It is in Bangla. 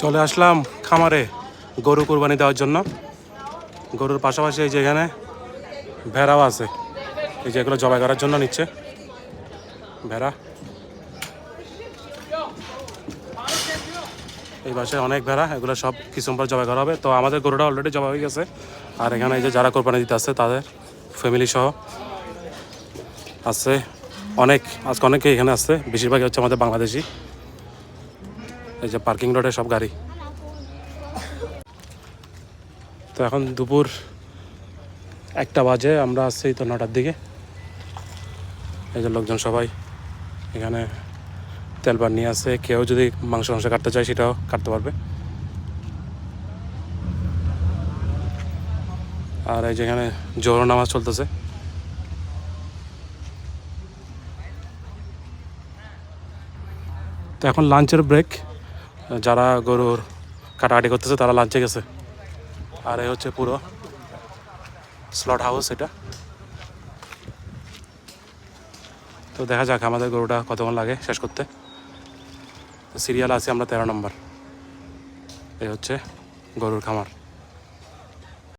চলে আসলাম খামারে গরু কোরবানি দেওয়ার জন্য। গরুর পাশাপাশি এই যে এখানে ভেড়াও আছে। এই যে এগুলো জবাই করার জন্য নিচ্ছে। ভেড়া। এই পাশে অনেক ভেড়া, এগুলো সব পর জবাই করা হবে। তো আমাদের গরুটা অলরেডি জবাই হয়ে গেছে। আর এখানে এই যে যারা কোরবানি দিতে আসছে, তাদের ফ্যামিলি সহ আছে। অনেক, আজকে অনেকে এখানে আসছে। বেশিরভাগই হচ্ছে আমাদের বাংলাদেশি। এই যে পার্কিং রোডে সব গাড়ি। তো এখন দুপুর একটা বাজে, আমরা আসছি তো নটার দিকে। এই যে লোকজন সবাই এখানে তেলবার নিয়ে আসে। কেউ যদি মাংস মাংস কাটতে চায় সেটাও কাটতে পারবে। আর এই যেখানে জোর নামাজ চলতেছে। তো এখন লাঞ্চের ব্রেক। যারা গরুর কাটাকাটি করতেছে, তারা লাঞ্চে গেছে। আর এই হচ্ছে পুরো স্লট হাউস এটা। তো দেখা যাক আমাদের গরুটা কতক্ষণ লাগে শেষ করতে। সিরিয়াল আছে আমরা তেরো নম্বর। এই হচ্ছে গরুর খামার।